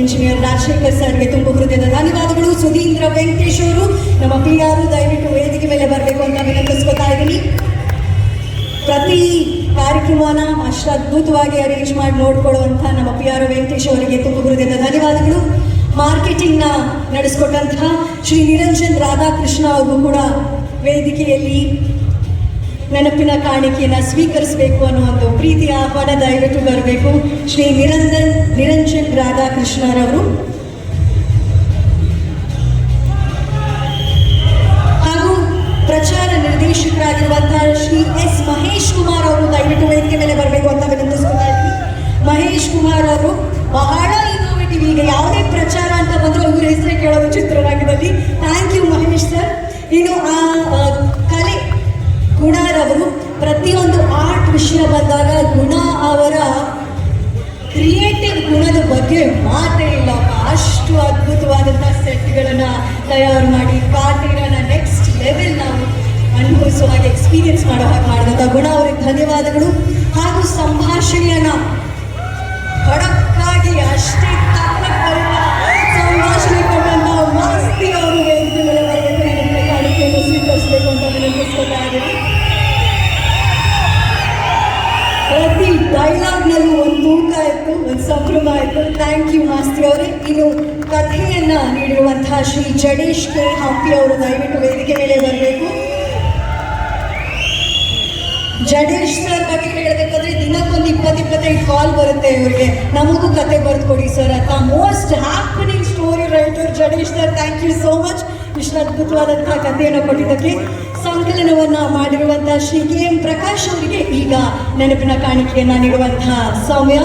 Engineer Rajashekhar ಸರ್ಗೆ ತುಂಬ ಹೃದಯದ ಧನ್ಯವಾದಗಳು. ಸುಧೀಂದ್ರ ವೆಂಕಟೇಶ್ ಅವರು ನಮ್ಮ ಪಿ ಆರ್ ದಯವಿಟ್ಟು ವೇದಿಕೆ ಮೇಲೆ ಬರಬೇಕು ಅಂತ ವಿನಂತಿಸ್ಕೊತಾ ಇದ್ದೀನಿ. ಪ್ರತಿ ಕಾರ್ಯಕ್ರಮನ ಅಷ್ಟು ಅದ್ಭುತವಾಗಿ ಅರೇಂಜ್ ಮಾಡಿ ನೋಡ್ಕೊಳ್ಳುವಂಥ ನಮ್ಮ ಪಿ ಆರ್ ವೆಂಕಟೇಶ್ ಅವರಿಗೆ ತುಂಬ ಹೃದಯದ ಧನ್ಯವಾದಗಳು. ಮಾರ್ಕೆಟಿಂಗ್ನ ನಡೆಸ್ಕೊಟ್ಟಂತಹ ಶ್ರೀ ನಿರಂಜನ್ ರಾಧಾಕೃಷ್ಣ ಅವರು ಕೂಡ ವೇದಿಕೆಯಲ್ಲಿ ನೆನಪಿನ ಕಾಣಿಕೆಯನ್ನು ಸ್ವೀಕರಿಸಬೇಕು ಅನ್ನೋ ಒಂದು ಪ್ರೀತಿಯ ಆಹ್ವಾನ ದಯವಿಟ್ಟು ಬರಬೇಕು. ಶ್ರೀ ನಿರಂಜನ್ ನಿರಂಜನ್ ರಾಧಾಕೃಷ್ಣರವರು ಹಾಗೂ ಪ್ರಚಾರ ನಿರ್ದೇಶಕರಾಗಿರುವಂತಹ ಶ್ರೀ ಎಸ್ ಮಹೇಶ್ ಕುಮಾರ್ ಅವರು ದಯವಿಟ್ಟು ವೇದಿಕೆ ಮೇಲೆ ಬರಬೇಕು ಅಂತ ವಿನಂತಿಸ್ಕೊತಾ ಇದ್ದೀನಿ. ಮಹೇಶ್ ಕುಮಾರ್ ಅವರು ಬಹಳ ಇನ್ನೋವೇಟಿವ್ ಈಗ ಯಾವುದೇ ಪ್ರಚಾರ ಅಂತ ಬಂದರೂ ಇವ್ರ ಹೆಸರೇ ಕೇಳೋದು ಚಿತ್ರರಾಗಿದ್ದಲ್ಲಿ ಥ್ಯಾಂಕ್ ಯು ಮಹೇಶ್ ಸರ್ ಇನ್ನು ಆ ವಿಷಯ ಬಂದಾಗ ಗುಣ ಅವರ ಕ್ರಿಯೇಟಿವ್ ಗುಣದ ಬಗ್ಗೆ ಮಾತೇ ಇಲ್ಲ. ಅಷ್ಟು ಅದ್ಭುತವಾದಂಥ ಸೆಟ್ಗಳನ್ನು ತಯಾರು ಮಾಡಿ ಕಾರ್ಟೀರನ್ನ ನೆಕ್ಸ್ಟ್ ಲೆವೆಲ್ ನಾವು ಅನುಭವಿಸುವ ಹಾಗೆ ಎಕ್ಸ್ಪೀರಿಯನ್ಸ್ ಮಾಡೋ ಹಾಗೆ ಮಾಡಿದಂಥ ಗುಣ ಅವರಿಗೆ ಧನ್ಯವಾದಗಳು. ಹಾಗೂ ಸಂಭಾಷಣೆಯನ್ನ ಖಡಕ್ಕಾಗಿ ಅಷ್ಟೇ ಡೈಲಾಗ್ನಲ್ಲೂ ಒಂದು ತೂಕ ಇತ್ತು ಒಂದು ಸಂಭ್ರಮ ಇತ್ತು ಥ್ಯಾಂಕ್ ಯು ಮಾಸ್ತಿ ಅವರೇ. ಇನ್ನು ಕಥೆಯನ್ನು ನೀಡಿರುವಂತಹ ಶ್ರೀ ಜಡೇಶ್ ಕೆ ಹಂಪಿ ಅವರು ದಯವಿಟ್ಟು ವೇದಿಕೆ ಮೇಲೆ ಬರಬೇಕು. ಜಡೇಶ್ ಸರ್ ಬಗ್ಗೆ ಹೇಳಬೇಕಂದ್ರೆ ದಿನಕ್ಕೊಂದು ಇಪ್ಪತ್ತು ಇಪ್ಪತ್ತೈದು ಕಾಲ್ ಬರುತ್ತೆ ಇವರಿಗೆ. ನಮಗೂ ಕತೆ ಬರೆದು ಕೊಡಿ ಸರ್ ಅಂತ. Most happening story writer Jadesh sir thank you so much ಇಷ್ಟು ಅದ್ಭುತವಾದಂತಹ ಕಥೆಯನ್ನು ಕೊಟ್ಟಿದ್ದಕ್ಕೆ. ಸಂಕಲನವನ್ನ ಮಾಡಿರುವಂತಹ ಶ್ರೀ ಕೆ ಎಂ ಪ್ರಕಾಶ್ ಅವರಿಗೆ ಈಗ ನೆನಪಿನ ಕಾಣಿಕೆಯನ್ನ ನೀಡುವಂತಹ ಸೌಮ್ಯ.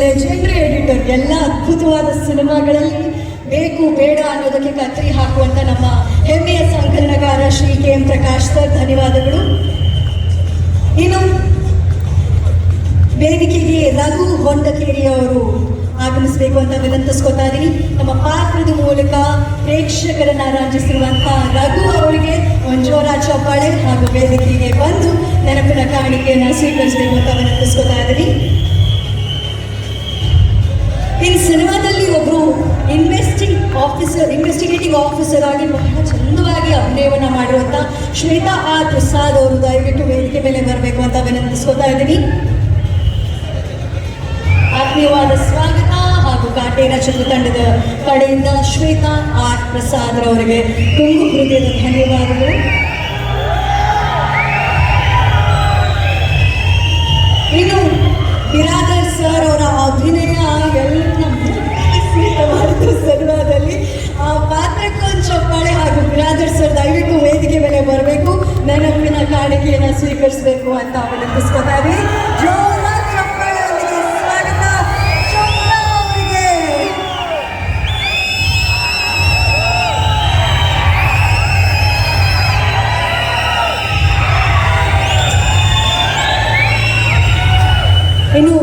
ಲೆಜೆಂಡ್ರಿ ಎಡಿಟರ್ ಎಲ್ಲ ಅದ್ಭುತವಾದ ಸಿನಿಮಾಗಳಲ್ಲಿ ಬೇಕು, ಬೇಡ ಅನ್ನೋದಕ್ಕೆ ಕತ್ತರಿ ಹಾಕುವಂತ ನಮ್ಮ ಹೆಮ್ಮೆಯ ಸಂಕಲನಕಾರ Shri K M Prakash sir, ಧನ್ಯವಾದಗಳು. ಇನ್ನು ವೇದಿಕೆಗೆ ರಘು ಹೊಂಡಕೇರಿ ಅವರು ಆಗಮಿಸಬೇಕು ಅಂತ ವಿನಂತಿಸ್ಕೋತಾ ಇದ್ದೀನಿ ನಮ್ಮ ಪಾತ್ರದ ಮೂಲಕ ಪ್ರೇಕ್ಷಕರನ್ನ ರಂಜಿಸಿರುವಂತಹ ರಘು ಅವರಿಗೆ ಚೌಪಾಳೆ ಹಾಗೂ ವೇದಿಕೆಗೆ ಬಂದು ನೆನಪಿನ ಕಾಣಿಕೆಯನ್ನು ಸ್ವೀಕರಿಸಬೇಕು ಅಂತ ವಿನಂತಿಸ್ಕೊತಾ ಇದ್ದೀನಿ. ಇನ್ನು ಸಿನಿಮಾದಲ್ಲಿ ಒಬ್ರು ಇನ್ವೆಸ್ಟಿಂಗ್ ಆಫೀಸರ್ ಇನ್ವೆಸ್ಟಿಗೇಟಿಂಗ್ ಆಫೀಸರ್ ಆಗಿ ಬಹಳ ಚಂದವಾಗಿ ಅಭಿನಯವನ್ನ ಮಾಡಿರುವಂಥ ಶ್ವೇತಾ ಆ ಪ್ರಸಾದ್ ಅವರು ದಯವಿಟ್ಟು ವೇದಿಕೆ ಮೇಲೆ ಬರಬೇಕು ಅಂತ ವಿನಂತಿಸ್ಕೊತಾ ಇದ್ದೀನಿ. ಆತ್ಮೀಯವಾದ ಸ್ವಾಗತ ಹಾಗೂ ಕಾಟೇರ ಚಿತ್ರತಂಡದ ಕಡೆಯಿಂದ ಶ್ವೇತಾ ಆರ್ ಪ್ರಸಾದ್ ಅವರಿಗೆ ತುಂಬ ಹೃದಯದ ಧನ್ಯವಾದಗಳು. ನೆನಪಿನ ಕಾಣಿಕೆಯನ್ನು ಸ್ವೀಕರಿಸಬೇಕು ಅಂತ ವಿನಂತಿಸ್ಕೊತಾ ಅವರಿಗೆ. ಇನ್ನು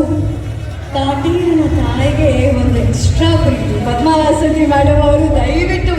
ಕಾಟೀರನ ತಾಯಿಗೆ ಒಂದು ಎಕ್ಸ್ಟ್ರಾ ಪ್ರೀತಿ. ಪದ್ಮಾವಾಸತಿ ಮೇಡಮ್ ಅವರು ದಯವಿಟ್ಟು